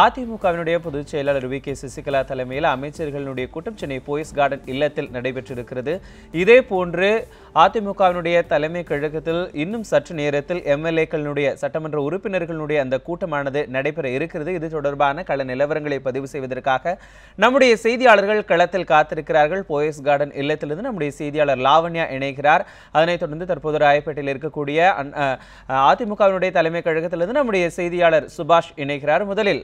அதிமுகவினுடைய பொதுச் செயலாளர் வி கே சசிகலா தலைமையில் அமைச்சர்களுடைய கூட்டம் சென்னை போயஸ் கார்டன் இல்லத்தில் நடைபெற்றிருக்கிறது. இதே போன்று அதிமுகவினுடைய தலைமை கழகத்தில் இன்னும் சற்று நேரத்தில் எம்எல்ஏக்களுடைய சட்டமன்ற உறுப்பினர்களுடைய அந்த கூட்டமானது நடைபெற இருக்கிறது. இது தொடர்பான கள நிலவரங்களை பதிவு செய்வதற்காக நம்முடைய செய்தியாளர்கள் களத்தில் காத்திருக்கிறார்கள். போயஸ் கார்டன் இல்லத்திலிருந்து நம்முடைய செய்தியாளர் லாவண்யா இணைகிறார். அதனைத் தொடர்ந்து தற்போது ராயப்பேட்டையில் இருக்கக்கூடிய அதிமுகவினுடைய தலைமை கழகத்திலிருந்து நம்முடைய செய்தியாளர் சுபாஷ் இணைகிறார். முதலில்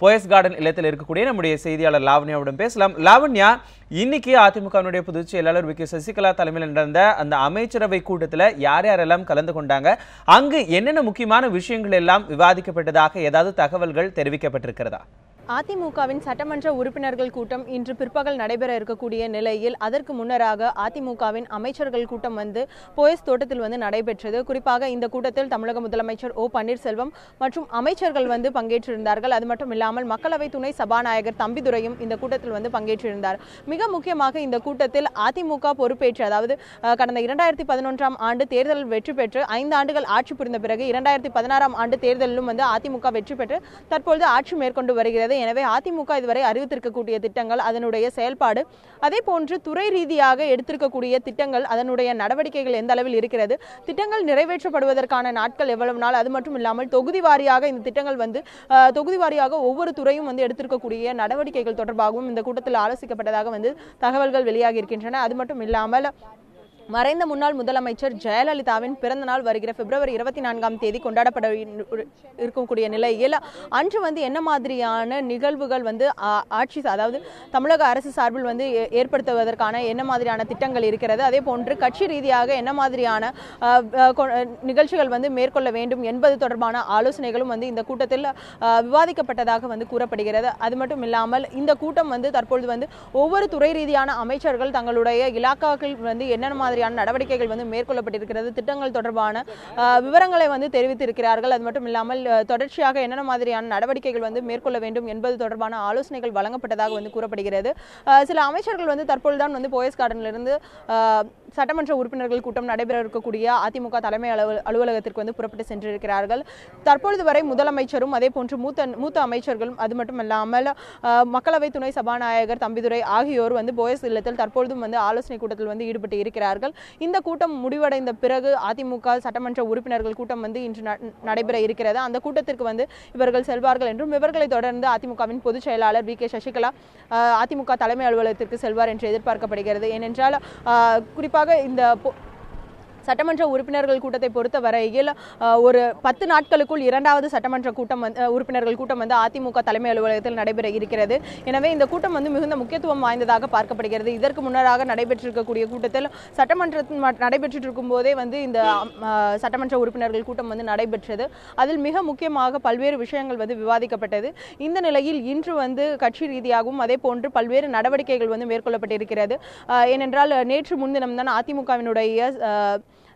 போயஸ் கார்டன் இல்லத்தில் இருக்கக்கூடிய நம்முடைய செய்தியாளர் லாவண்யாவிடம் பேசலாம். லாவண்யா இன்னைக்கு அதிமுகவினுடைய பொதுச் செயலாளர் வி. கே. சசிகலா தலைமையில் நடந்த அந்த அமைச்சரவை கூட்டத்தில் யார் யாரெல்லாம் கலந்து கொண்டாங்க அங்கு என்னென்ன முக்கியமான விஷயங்கள் எல்லாம் விவாதிக்கப்பட்டதாக ஏதாவது தகவல்கள் தெரிவிக்கப்பட்டிருக்கிறதா? அதிமுகவின் சட்டமன்ற உறுப்பினர்கள் கூட்டம் இன்று பிற்பகல் நடைபெற இருக்கக்கூடிய நிலையில் அதற்கு முன்னராக அதிமுகவின் அமைச்சர்கள் கூட்டம் வந்து போயஸ் தோட்டத்தில் வந்து நடைபெற்றது. குறிப்பாக இந்த கூட்டத்தில் தமிழக முதலமைச்சர் ஓ பன்னீர்செல்வம் மற்றும் அமைச்சர்கள் வந்து பங்கேற்றிருந்தார்கள். அது மட்டும் இல்லாமல் மக்களவை துணை சபாநாயகர் தம்பிதுரையும் இந்த கூட்டத்தில் வந்து பங்கேற்றிருந்தார். மிக முக்கியமாக இந்த கூட்டத்தில் அதிமுக பொறுப்பேற்று அதாவது கடந்த இரண்டாயிரத்தி பதினொன்றாம் ஆண்டு தேர்தலில் வெற்றி பெற்று ஐந்து ஆண்டுகள் ஆட்சி புரிந்த பிறகு இரண்டாயிரத்தி பதினாறாம் ஆண்டு தேர்தலிலும் வந்து அதிமுக வெற்றி பெற்று தற்பொழுது ஆட்சி மேற்கொண்டு வருகிறது. எனவே அதிமுக இதுவரை அறிவித்திருக்கக்கூடிய திட்டங்கள் அதனுடைய செயல்பாடு அதே போன்று துறை ரீதியாக எடுத்திருக்கக்கூடிய திட்டங்கள் அதனுடைய நடவடிக்கைகள் எந்த அளவில் இருக்கிறது திட்டங்கள் நிறைவேற்றப்படுவதற்கான நாட்கள் எவ்வளவு நாள் அது மட்டும் இல்லாமல் தொகுதி வாரியாக இந்த திட்டங்கள் வந்து தொகுதி வாரியாக ஒவ்வொரு துறையும் வந்து எடுத்திருக்கக்கூடிய நடவடிக்கைகள் தொடர்பாகவும் இந்த கூட்டத்தில் ஆலோசிக்கப்பட்டதாக வந்து தகவல்கள் வெளியாகி இருக்கின்றன. அது மட்டும் இல்லாமல் மறைந்த முன்னாள் முதலமைச்சர் ஜெயலலிதாவின் பிறந்த நாள் வருகிற பிப்ரவரி இருபத்தி நான்காம் தேதி கொண்டாடப்பட இருக்கக்கூடிய நிலையில் அன்று வந்து என்ன மாதிரியான நிகழ்வுகள் வந்து ஆட்சி அதாவது தமிழக அரசு சார்பில் வந்து ஏ- ஏற்படுத்துவதற்கான என்ன மாதிரியான திட்டங்கள் இருக்கிறது? அதே போன்று கட்சி ரீதியாக என்ன மாதிரியான நிகழ்ச்சிகள் வந்து மேற்கொள்ள வேண்டும் என்பது தொடர்பான ஆலோசனைகளும் வந்து இந்த கூட்டத்தில் விவாதிக்கப்பட்டதாக வந்து கூறப்படுகிறது. அது மட்டும் இல்லாமல் இந்த கூட்டம் வந்து தற்பொழுது வந்து ஒவ்வொரு துறை ரீதியான அமைச்சர்கள் தங்களுடைய இலாக்காக்கள் வந்து என்னென்ன மாதிரி மாதிரியான நடவடிக்கைகள் வந்து மேற்கொள்ளப்பட்டிருக்கிறது. திட்டங்கள் தொடர்பான விவரங்களை வந்து தெரிவித்திருக்கிறார்கள். அது மட்டும் இல்லாமல் தொடர்ச்சியாக என்னென்ன மாதிரியான நடவடிக்கைகள் வந்து மேற்கொள்ள வேண்டும் என்பது தொடர்பான ஆலோசனைகள் வழங்கப்பட்டதாக வந்து கூறப்படுகிறது. சில அமைச்சர்கள் வந்து தற்பொழுதுதான் வந்து போயஸ் கார்டனிலிருந்து சட்டமன்ற உறுப்பினர்கள் கூட்டம் நடைபெற இருக்கக்கூடிய அதிமுக தலைமை அலுவ- அலுவலகத்திற்கு வந்து புறப்பட்டு சென்றிருக்கிறார்கள். தற்பொழுது வரை முதலமைச்சரும் அதே போன்று மூத்த மூத்த அமைச்சர்களும் அது மட்டும் இல்லாமல் மக்களவை துணை சபாநாயகர் தம்பிதுரை ஆகியோர் வந்து போயஸ் இல்லத்தில் தற்பொழுதும் வந்து ஆலோசனை கூட்டத்தில் வந்து ஈடுபட்டு இருக்கிறார்கள். இந்த கூட்டம் முடிவடைந்த பிறகு அதிமுக சட்டமன்ற உறுப்பினர்கள் கூட்டம் வந்து இன்று ந- நடைபெற இருக்கிறது. அந்த கூட்டத்திற்கு வந்து இவர்கள் செல்வார்கள் என்றும் இவர்களை தொடர்ந்து அதிமுகவின் பொதுச் செயலாளர் வி. கே. சசிகலா அதிமுக தலைமை அலுவலகத்திற்கு செல்வார் என்று எதிர்பார்க்கப்படுகிறது. ஏனென்றால் குறிப்பாக குறிப்பாக இந்த சட்டமன்ற உறுப்பினர்கள் கூட்டத்தை பொறுத்த வரையில் ஒரு பத்து நாட்களுக்குள் இரண்டாவது சட்டமன்ற கூட்டம் வந்து உறுப்பினர்கள் கூட்டம் வந்து அதிமுக தலைமை அலுவலகத்தில் நடைபெற இருக்கிறது. எனவே இந்த கூட்டம் வந்து மிகுந்த முக்கியத்துவம் வாய்ந்ததாக பார்க்கப்படுகிறது. இதற்கு முன்னராக நடைபெற்றிருக்கக்கூடிய கூட்டத்தில் சட்டமன்றத்தில் ம- இருக்கும் போதே வந்து இந்த சட்டமன்ற உறுப்பினர்கள் கூட்டம் வந்து நடைபெற்றது. அதில் மிக முக்கியமாக பல்வேறு விஷயங்கள் வந்து விவாதிக்கப்பட்டது. இந்த நிலையில் இன்று வந்து கட்சி ரீதியாகவும் அதே போன்று பல்வேறு நடவடிக்கைகள் வந்து மேற்கொள்ளப்பட்டிருக்கிறது. ஏனென்றால் நேற்று முன்தினம் தான் அதிமுகவினுடைய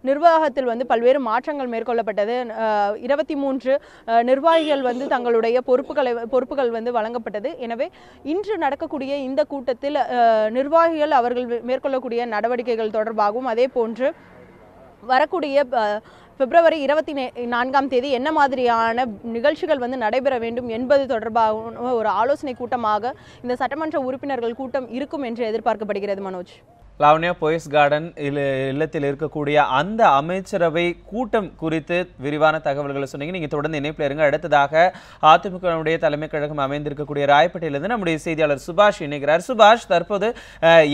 நிர்வாகத்தில் வந்து பல்வேறு மாற்றங்கள் மேற்கொள்ளப்பட்டது. அஹ், இருபத்தி மூன்று அஹ், நிர்வாகிகள் வந்து தங்களுடைய பொறுப்புகளை பொறுப்புகள் வந்து வழங்கப்பட்டது. எனவே இன்று நடக்கக்கூடிய இந்த கூட்டத்தில் அஹ், நிர்வாகிகள் அவர்கள் மேற்கொள்ளக்கூடிய நடவடிக்கைகள் தொடர்பாகவும் அதே போன்று வரக்கூடிய பிப்ரவரி இருபத்தி நான்காம் தேதி என்ன மாதிரியான நிகழ்ச்சிகள் வந்து நடைபெற வேண்டும் என்பது தொடர்பாக ஒரு ஆலோசனை கூட்டமாக இந்த சட்டமன்ற உறுப்பினர்கள் கூட்டம் இருக்கும் என்று எதிர்பார்க்கப்படுகிறது மனோஜ். லாவண்யா போயஸ் கார்டன் இல்ல இல்லத்தில் இருக்கக்கூடிய அந்த அமைச்சரவை கூட்டம் குறித்து விரிவான தகவல்களை சொன்னீங்க. நீங்க தொடர்ந்து இணைப்பில் இருங்க. அடுத்ததாக அதிமுகவுடைய தலைமை கழகம் அமைந்திருக்கக்கூடிய ராயப்பேட்டையிலிருந்து நம்முடைய செய்தியாளர் சுபாஷ் இணைகிறார். சுபாஷ் தற்போது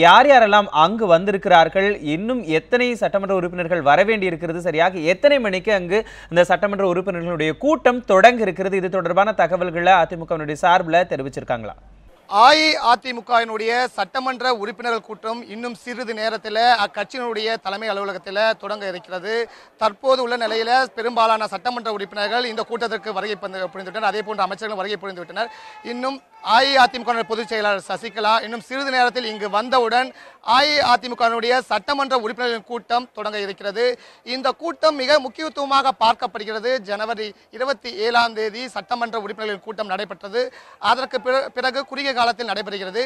யார் யாரெல்லாம் அங்கு வந்திருக்கிறார்கள்? இன்னும் எத்தனை சட்டமன்ற உறுப்பினர்கள் வர வேண்டி இருக்கிறது சரியாக எத்தனை மணிக்கு அங்கு இந்த சட்டமன்ற உறுப்பினர்களுடைய கூட்டம் தொடங்க இருக்கிறது? இது தொடர்பான தகவல்களை அதிமுகவினுடைய சார்பில் தெரிவிச்சிருக்காங்களா? அஇஅதிமுகவினுடைய சட்டமன்ற உறுப்பினர்கள் கூட்டம் இன்னும் சிறிது நேரத்தில் அக்கட்சியினுடைய தலைமை அலுவலகத்தில் தொடங்க இருக்கிறது. தற்போது உள்ள நிலையில் பெரும்பாலான சட்டமன்ற உறுப்பினர்கள் இந்த கூட்டத்திற்கு வருகை புரிந்துவிட்டனர். அதே போன்ற அமைச்சர்களும் வருகை புரிந்துவிட்டனர். இன்னும் அஇஅதிமுக பொதுச் செயலாளர் சசிகலா இன்னும் சிறிது நேரத்தில் இங்கு வந்தவுடன் அஇஅதிமுகவினுடைய சட்டமன்ற உறுப்பினர்களின் கூட்டம் தொடங்க இருக்கிறது. இந்த கூட்டம் மிக முக்கியத்துவமாக பார்க்கப்படுகிறது. ஜனவரி இருபத்தி ஏழாம் தேதி சட்டமன்ற உறுப்பினர்களின் கூட்டம் நடைபெற்றது. அதற்கு பிற- பிறகு குறுகிய காலத்தில் நடைபெறுகிறது.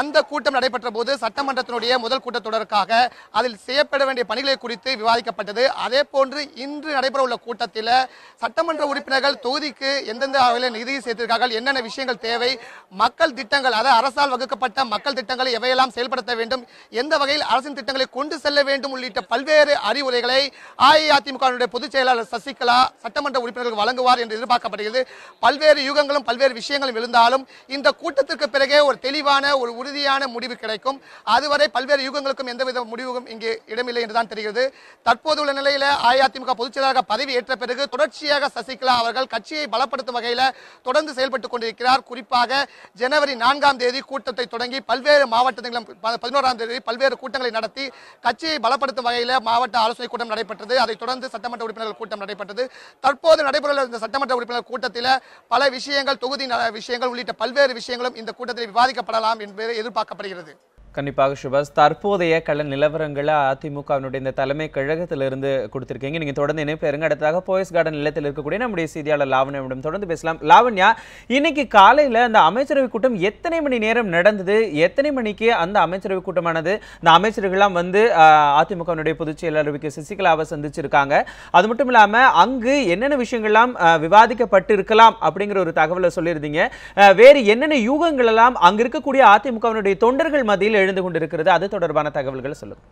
அந்த கூட்டம் நடைபெற்ற போது சட்டமன்றத்தினுடைய முதல் கூட்டத்தொடருக்காக அதில் செய்யப்பட வேண்டிய பணிகளை குறித்து விவாதிக்கப்பட்டது. அதே போன்று இன்று நடைபெற உள்ள கூட்டத்தில் சட்டமன்ற உறுப்பினர்கள் தொகுதிக்கு எந்தெந்த வகையில் நிதி சேர்த்திருக்கார்கள் என்னென்ன விஷயங்கள் தேவை மக்கள் திட்டங்கள் அதாவது அரசால் வகுக்கப்பட்ட மக்கள் திட்டங்களை எவையெல்லாம் செயல்படுத்த வேண்டும் எந்த வகையில் அரசின் திட்டங்களை கொண்டு செல்ல வேண்டும் உள்ளிட்ட பல்வேறு அறிவுரைகளை அஇஅதிமுக பொதுச் செயலாளர் சசிகலா சட்டமன்ற உறுப்பினர்கள் வழங்குவார் என்று எதிர்பார்க்கப்படுகிறது. பல்வேறு யுகங்களும் பல்வேறு விஷயங்களும் இருந்தாலும் இந்த கூட்டத்திற்கு பிறகே ஒரு தெளிவான ஒரு உறுதியான முடிவு கிடைக்கும். அதுவரை பல்வேறு யுகங்களுக்கும் எந்தவித முடிவும் இங்கே இடமில்லை என்றுதான் தெரிகிறது. தற்போது உள்ள நிலையில அஇஅதிமுக பொதுச் செயலாளர் பதவி ஏற்ற பிறகு தொடர்ச்சியாக சசிகலா அவர்கள் கட்சியை பலப்படுத்தும் வகையில் தொடர்ந்து செயல்பட்டுக் கொண்டிருக்கிறார். குறிப்பாக ஜனவரி நான்காம் தேதி கூட்டத்தை தொடங்கி பல்வேறு மாவட்டங்களிலும் பதினோராம் தேதி பல்வேறு கூட்டங்களை நடத்தி கட்சியை பலப்படுத்தும் வகையில் மாவட்ட ஆலோசனை கூட்டம் நடைபெற்றது. அதைத் தொடர்ந்து சட்டமன்ற உறுப்பினர்கள் கூட்டம் நடைபெற்றது. தற்போது நடைபெறவுள்ள இந்த சட்டமன்ற உறுப்பினர் கூட்டத்தில் பல விஷயங்கள் தொகுதி விஷயங்கள் உள்ளிட்ட பல்வேறு விஷயங்களும் இந்த கூட்டத்தில் விவாதிக்கப்படலாம் என்பது எதிர்பார்க்கப்படுகிறது. கண்டிப்பாக சுபாஷ். தற்போதைய கள நிலவரங்களை அதிமுகவினுடைய இந்த தலைமை கழகத்திலிருந்து கொடுத்துருக்கீங்க. நீங்க தொடர்ந்து இணைப்பில் இருங்க. அடுத்ததாக போயஸ் கார்டன் நிலத்தில் இருக்கக்கூடிய நம்முடைய செய்தியாளர் லாவண்யாவிடம் தொடர்ந்து பேசலாம். லாவண்யா இன்னைக்கு காலையில அந்த அமைச்சரவை கூட்டம் எத்தனை மணி நேரம் நடந்தது? எத்தனை மணிக்கு அந்த அமைச்சரவை கூட்டமானது? இந்த அமைச்சர்கள்லாம் வந்து அதிமுகவினுடைய பொதுச் செயலாளர் வி. கே. சசிகலாவை சந்திச்சிருக்காங்க. அது மட்டும் இல்லாம அங்கு என்னென்ன விஷயங்கள்லாம் விவாதிக்கப்பட்டு இருக்கலாம் அப்படிங்கிற ஒரு தகவலை சொல்லியிருந்தீங்க. வேறு என்னென்ன யூகங்கள் எல்லாம் அங்க இருக்கக்கூடிய அதிமுகவினுடைய தொண்டர்கள் மத்தியில் எழுந்து கொண்டிருக்கிறது. அது தொடர்பான தகவல்களை சொல்லுங்கள்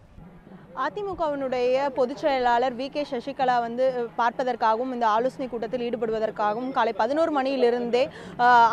அதிமுகவினுடைய பொதுச் செயலாளர் வி. கே. சசிகலா வந்து பார்ப்பதற்காகவும் இந்த ஆலோசனை கூட்டத்தில் ஈடுபடுவதற்காகவும் காலை பதினோரு மணியிலிருந்தே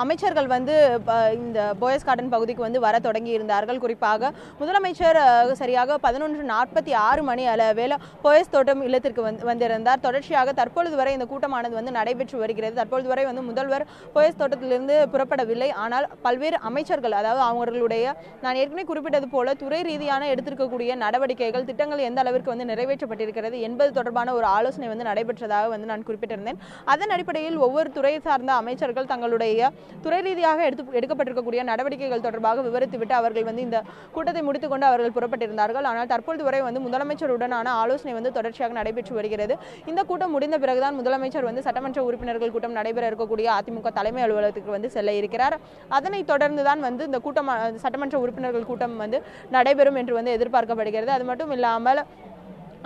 அமைச்சர்கள் வந்து ப- இந்த போயஸ் கார்டன் பகுதிக்கு வந்து வர தொடங்கி இருந்தார்கள் குறிப்பாக முதலமைச்சர் சரியாக பதினொன்று நாற்பத்தி ஆறு மணி அளவில் போயஸ் தோட்டம் இல்லத்திற்கு வந்து வந்திருந்தார். தொடர்ச்சியாக தற்பொழுது வரை இந்த கூட்டமானது வந்து நடைபெற்று வருகிறது. தற்பொழுது வரை வந்து முதல்வர் போயஸ் தோட்டத்திலிருந்து புறப்படவில்லை. ஆனால் பல்வேறு அமைச்சர்கள் அதாவது அவர்களுடைய நான் ஏற்கனவே குறிப்பிட்டது போல துறை ரீதியான எடுத்திருக்கக்கூடிய நடவடிக்கைகள் திட்டங்கள் எந்த அளவிற்கு வந்து நிறைவேற்றப்பட்டிருக்கிறது என்பது தொடர்பான ஒரு ஆலோசனை வந்து நடைபெற்றதாக வந்து நான் குறிப்பிட்டிருந்தேன். அதன் அடிப்படையில் ஒவ்வொரு துறை சார்ந்த அமைச்சர்கள் தங்களுடைய துறை ரீதியாக எடுத்து எடுக்கப்பட்டிருக்கக்கூடிய நடவடிக்கைகள் தொடர்பாக விவரித்துவிட்டு அவர்கள் வந்து இந்த கூட்டத்தை முடித்துக்கொண்டு அவர்கள் புறப்பட்டிருந்தார்கள். ஆனால் தற்பொழுது வரை வந்து முதலமைச்சருடனான ஆலோசனை வந்து தொடர்ச்சியாக நடைபெற்று வருகிறது. இந்த கூட்டம் முடிந்த பிறகுதான் முதலமைச்சர் வந்து சட்டமன்ற உறுப்பினர்கள் கூட்டம் நடைபெற இருக்கக்கூடிய அதிமுக தலைமை அலுவலகத்துக்கு வந்து செல்ல இருக்கிறார். அதனைத் தொடர்ந்து தான் வந்து இந்த கூட்டம் சட்டமன்ற உறுப்பினர்கள் கூட்டம் வந்து நடைபெறும் என்று வந்து எதிர்பார்க்கப்படுகிறது. அது மட்டும் இல்லாமல் mal.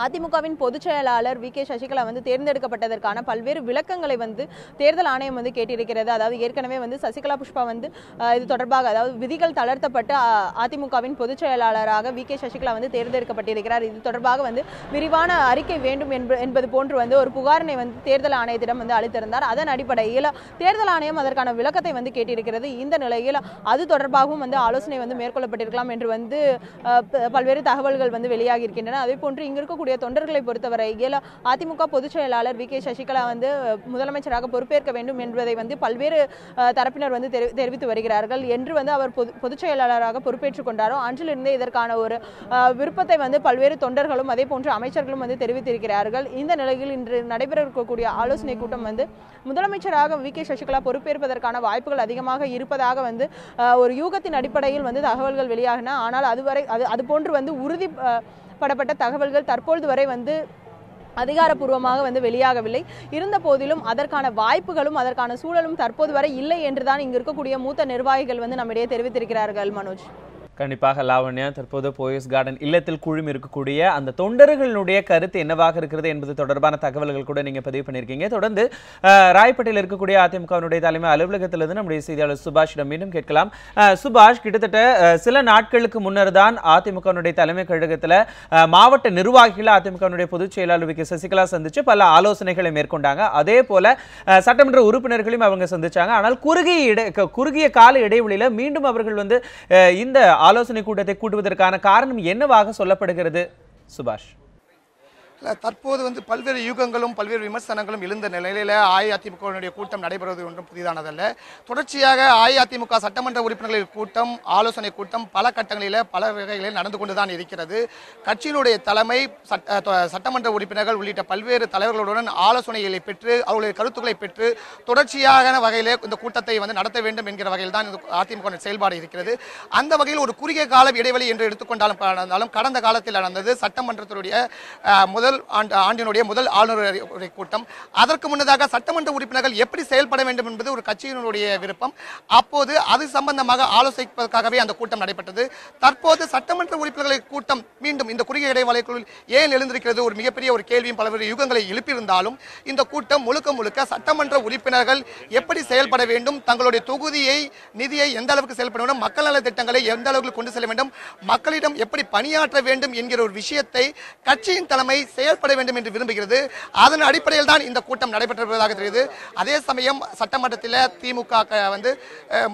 அதிமுகவின் பொதுச் செயலாளர் வி கே சசிகலா வந்து தேர்ந்தெடுக்கப்பட்டதற்கான பல்வேறு விளக்கங்களை வந்து தேர்தல் ஆணையம் வந்து கேட்டிருக்கிறது. அதாவது ஏற்கனவே வந்து சசிகலா புஷ்பா வந்து இது தொடர்பாக அதாவது விதிகள் தளர்த்தப்பட்டு அதிமுகவின் பொதுச் செயலாளராக வி கே சசிகலா வந்து தேர்ந்தெடுக்கப்பட்டிருக்கிறார். இது தொடர்பாக வந்து விரிவான அறிக்கை வேண்டும் என்பது போன்று வந்து ஒரு புகாரினை வந்து தேர்தல் ஆணையத்திடம் வந்து அளித்திருந்தார். அதன் அடிப்படையில் தேர்தல் ஆணையம் அதற்கான விளக்கத்தை வந்து கேட்டிருக்கிறது. இந்த நிலையில் அது தொடர்பாகவும் வந்து ஆலோசனை வந்து மேற்கொள்ளப்பட்டிருக்கலாம் என்று வந்து ப- பல்வேறு தகவல்கள் வந்து வெளியாகி இருக்கின்றன அதே போன்று இங்கு இருக்கக்கூடிய தொண்டர்களை பொறுத்தவரையில் அதிமுக பொதுச் செயலாளர் வி. கே. சசிகலா வந்து முதலமைச்சராக பொறுப்பேற்க வேண்டும் என்பதை வந்து பல்வேறு தரப்பினர் வந்து தெரி- தெரிவித்து வருகிறார்கள். என்று வந்து அவர் பொது பொதுச் செயலாளராக பொறுப்பேற்றுக் கொண்டாரோ அன்றிலிருந்தே இதற்கான ஒரு விருப்பத்தை வந்து பல்வேறு தொண்டர்களும் அதே போன்று அமைச்சர்களும் வந்து தெரிவித்திருக்கிறார்கள். இந்த நிலையில் இன்று நடைபெற இருக்கக்கூடிய ஆலோசனை கூட்டம் வந்து முதலமைச்சராக வி. கே. சசிகலா பொறுப்பேற்பதற்கான வாய்ப்புகள் அதிகமாக இருப்பதாக வந்து ஒரு யூகத்தின் அடிப்படையில் வந்து தகவல்கள் வெளியாகின. ஆனால் அதுவரை அது அது போன்று வந்து உறுதி படப்பட்ட தகவல்கள் தற்பொழுது வரை வந்து அதிகாரப்பூர்வமாக வந்து வெளியாகவில்லை. இருந்த போதிலும் அதற்கான வாய்ப்புகளும் அதற்கான சூழலும் தற்போது வரை இல்லை என்றுதான் இங்கு இருக்கக்கூடிய மூத்த நிர்வாகிகள் வந்து நம்மிடையே தெரிவித்திருக்கிறார்கள் மனோஜ். கண்டிப்பாக லாவண்யா தற்போது போயஸ் கார்டன் இல்லத்தில் குழுமி இருக்கக்கூடிய அந்த தொண்டர்களுடைய கருத்து என்னவாக இருக்கிறது என்பது தொடர்பான தகவல்கள் கூட நீங்க பதிவு பண்ணியிருக்கீங்க தொடர்ந்து அஹ், ராயப்பேட்டையில் இருக்கக்கூடிய அதிமுகவினுடைய தலைமை அலுவலகத்திலிருந்து நம்முடைய செய்தியாளர் சுபாஷிடம் மீண்டும் கேட்கலாம். சுபாஷ் கிட்டத்தட்ட சில நாட்களுக்கு முன்னர் தான் அதிமுகவினுடைய தலைமை கழகத்தில் மாவட்ட நிர்வாகிகள் அதிமுகவினுடைய பொதுச் செயலாளர் வி கே சசிகலா சந்திச்சு பல ஆலோசனைகளை மேற்கொண்டாங்க. அதே போல சட்டமன்ற உறுப்பினர்களையும் அவங்க சந்திச்சாங்க. ஆனால் குறுகிய இட க- குறுகிய கால இடைவெளியில மீண்டும் அவர்கள் வந்து இந்த ஆலோசனை கூட்டத்தை கூட்டுவதற்கான காரணம் என்னவாக சொல்லப்படுகிறது? சுபாஷ். தற்போது வந்து பல்வேறு யூகங்களும் பல்வேறு விமர்சனங்களும் எழுந்த நிலையில் அஇஅதிமுகவினுடைய கூட்டம் நடைபெறுவது ஒன்றும் புதிதானதல்ல. தொடர்ச்சியாக அஇஅதிமுக சட்டமன்ற உறுப்பினர்களின் கூட்டம் ஆலோசனை கூட்டம் பல கட்டங்களில் பல வகைகளில் நடந்து கொண்டுதான் இருக்கிறது. கட்சியினுடைய தலைமை சட்ட- சட்டமன்ற உறுப்பினர்கள் உள்ளிட்ட பல்வேறு தலைவர்களுடன் ஆலோசனைகளை பெற்று அவர்களுடைய கருத்துக்களை பெற்று தொடர்ச்சியான வகையில் இந்த கூட்டத்தை வந்து நடத்த வேண்டும் என்கிற வகையில் தான் அதிமுக செயல்பாடு இருக்கிறது. அந்த வகையில் ஒரு குறுகிய கால இடைவெளி என்று எடுத்துக்கொண்டாலும் நடந்தாலும் கடந்த காலத்தில் நடந்தது சட்டமன்றத்தினுடைய முதல் முதல் ஆண்டு ஆண்டினுடைய முதல் ஆளுநர் கூட்டம். அதற்கு முன்னதாக சட்டமன்ற உறுப்பினர்கள் எப்படி செயல்பட வேண்டும் என்பது ஒரு கட்சியினுடைய விருப்பம். அப்போது அது சம்பந்தமாக ஆலோசிப்பதற்காகவே அந்த கூட்டம் நடைபெற்றது. தற்போது சட்டமன்ற உறுப்பினர்களை கூட்டம் மீண்டும் இந்த குறுகிய இடைவெளிக்குள் ஏன் எழுந்திருக்கிறது ஒரு மிகப்பெரிய ஒரு கேள்வியும் பலவேறு யுகங்களை எழுப்பியிருந்தாலும் இந்த கூட்டம் முழுக்க முழுக்க சட்டமன்ற உறுப்பினர்கள் எப்படி செயல்பட வேண்டும் தங்களுடைய தொகுதியை நிதியை எந்த அளவுக்கு செயல்பட வேண்டும் மக்கள் நல திட்டங்களை எந்த அளவுக்கு கொண்டு செல்ல வேண்டும் மக்களிடம் எப்படி பணியாற்ற வேண்டும் என்கிற ஒரு விஷயத்தை கட்சியின் தலைமை செயல்பட வேண்டும் என்று விரும்புகிறது. அதன் அடிப்படையில் தான் இந்த கூட்டம் நடைபெற்றிருப்பதாக தெரியுது அதே சமயம் சட்டமன்றத்தில் திமுக வந்து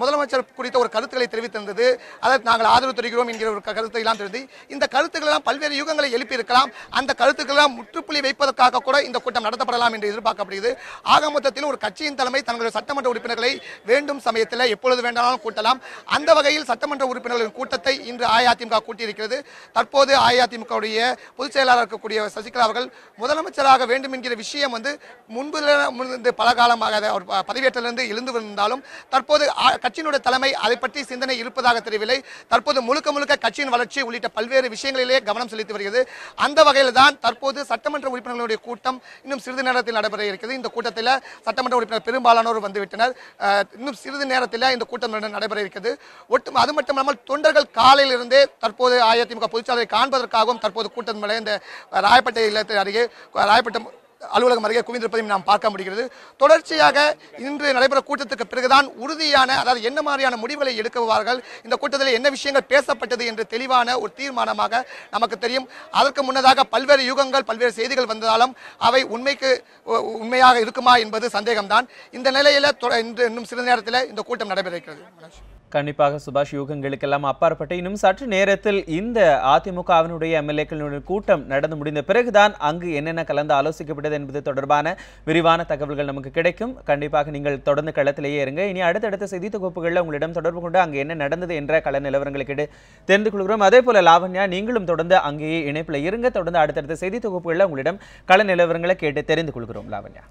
முதலமைச்சர் குறித்த ஒரு கருத்துக்களை தெரிவித்திருந்தது. அதற்கு நாங்கள் ஆதரவு தெரிவிக்கிறோம் என்கிற ஒரு கருத்தை எல்லாம் தெரிந்து இந்த கருத்து கருத்துக்களெல்லாம் பல்வேறு யுகங்களை எழுப்பியிருக்கலாம். அந்த கருத்துக்களெல்லாம் முற்றுப்புள்ளி வைப்பதற்காக கூட இந்த கூட்டம் நடத்தப்படலாம் என்று எதிர்பார்க்கப்படுகிறது. ஆக மொத்தத்தில் ஒரு கட்சியின் தலைமை தங்களுடைய சட்டமன்ற உறுப்பினர்களை வேண்டும் சமயத்தில் எப்பொழுது வேண்டாலும் கூட்டலாம். அந்த வகையில் சட்டமன்ற உறுப்பினர்களின் கூட்டத்தை இன்று அஇஅதிமுக கூட்டியிருக்கிறது. தற்போது அஇஅதிமுகவுடைய பொதுச் செயலாளர் இருக்கக்கூடிய சசிகலா அவர்கள் முதலமைச்சராக வேண்டும் என்கிற விஷயம் வந்து முன்பு பல காலமாக அவர் பதவியேற்றிலிருந்து எழுந்து வந்தாலும் தற்போது கட்சியினுடைய தலைமை அதை பற்றி சிந்தனை இருப்பதாக தெரியவில்லை. தற்போது முழுக்க முழுக்க கட்சியின் வளர்ச்சி உள்ளிட்ட பல்வேறு விஷயங்களை துறையிலே கவனம் செலுத்தி வருகிறது. அந்த வகையில் தான் தற்போது சட்டமன்ற உறுப்பினர்களுடைய கூட்டம் இன்னும் சிறிது நேரத்தில் நடைபெற இருக்கிறது. இந்த கூட்டத்தில் சட்டமன்ற உறுப்பினர் பெரும்பாலானோர் வந்துவிட்டனர் இன்னும் சிறிது நேரத்தில் இந்த கூட்டம் நடைபெற இருக்கிறது. ஒட்டும் அது மட்டுமல்லாமல் தொண்டர்கள் காலையிலிருந்தே தற்போது அஇஅதிமுக பொதுச்சாலையை காண்பதற்காகவும் தற்போது கூட்டம் இந்த ராயப்பேட்டை இல்லத்தை அருகே ராயப்பேட்டை அலுவலகம் அருகே குவிந்திருப்பதையும் நாம் பார்க்க முடிகிறது. தொடர்ச்சியாக இன்று நடைபெற கூட்டத்துக்கு பிறகுதான் உறுதியான அதாவது என்ன மாதிரியான முடிவுகளை எடுக்குவார்கள் இந்த கூட்டத்தில் என்ன விஷயங்கள் பேசப்பட்டது என்று தெளிவான ஒரு தீர்மானமாக நமக்கு தெரியும். அதற்கு முன்னதாக பல்வேறு யுகங்கள் பல்வேறு செய்திகள் வந்ததாலும் அவை உண்மைக்கு உண்மையாக இருக்குமா என்பது சந்தேகம்தான். இந்த நிலையில் இன்று இன்னும் சிறிது நேரத்தில் இந்த கூட்டம் நடைபெற இருக்கிறது கண்டிப்பாக சுபாஷ் யூகங்களுக்கெல்லாம் அப்பாற்பட்டு. இன்னும் சற்று நேரத்தில் இந்த அதிமுகவினுடைய எம்எல்ஏக்களுடைய கூட்டம் நடந்து முடிந்த பிறகுதான் அங்கு என்னென்ன கலந்து ஆலோசிக்கப்பட்டது என்பது தொடர்பான விரிவான தகவல்கள் நமக்கு கிடைக்கும். கண்டிப்பாக நீங்கள் தொடர்ந்து களத்திலேயே இருங்க. இனி அடுத்தடுத்த செய்தி தொகுப்புகளில் உங்களிடம் தொடர்பு கொண்டு அங்கு என்ன நடந்தது என்ற கள நிலவரங்களுக்கு தெரிந்து கொள்கிறோம். அதே போல லாவண்யா நீங்களும் தொடர்ந்து அங்கேயே இணைப்பில் இருங்க. தொடர்ந்து அடுத்தடுத்த செய்தி தொகுப்புகளில் உங்களிடம் கள நிலவரங்களை கேட்டு தெரிந்து கொள்கிறோம். லாவண்யா.